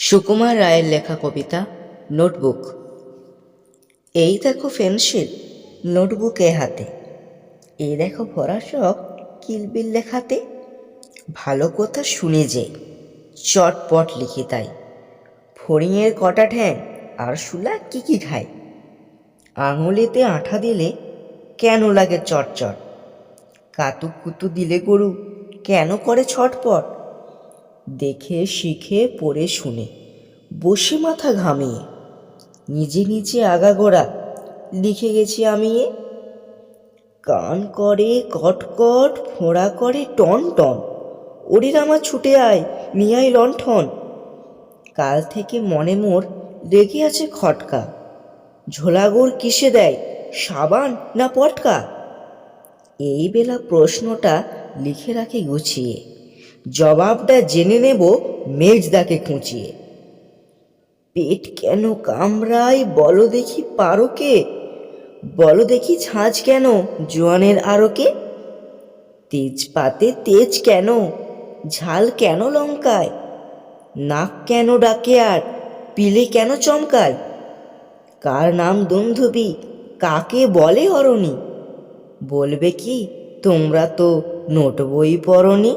সুকুমার রায়ের লেখা কবিতা, নোটবুক। এই দেখো পেন্সিল, নোটবুকে হাতে। এই দেখো ভরা সব কিলবিল লেখাতে। ভালো কথা শুনে যে, চটপট লিখি তাই। ফড়িংয়ের কটা ঠ্যাং আর শুলা কি কি খায়? আঙুলেতে আঠা দিলে কেন লাগে চটচট? কাতু কুতু দিলে গরু, কেন করে ছটপট? দেখে, শিখে, পড়ে, শুনে। বসে মাথা ঘামিয়ে। নিজে নিজে আগাগোড়া, লিখে গেছি আমি কান করে কটকট ফোঁড়া করে, টন টন। ওরে রামা ছুটে আয়, নিয়ে আয় লণ্ঠন। কাল থেকে মনে মোর লেগে আছে খটকা। ঝোলাগোড় কিসে দেয়, সাবান না পটকা? এই বেলা প্রশ্নটা লিখে রাখে গুছিয়ে। জবাবটা জেনে নেব মেজদাকে খুঁচিয়ে পেট কেন কামড়ায় বলো দেখি পারোকে? বলো দেখি ছাঁচ কেন জোয়ানের আরকে তেজপাতে তেজ কেন? ঝাল কেন লঙ্কায়? নাক কেন ডাকে আর? পিলে কেন চমকায়? কার নাম দুন্ধুবি? কাকে বলে অরণি? বলবে কি, তোমরা তো নোট বই পড়নি?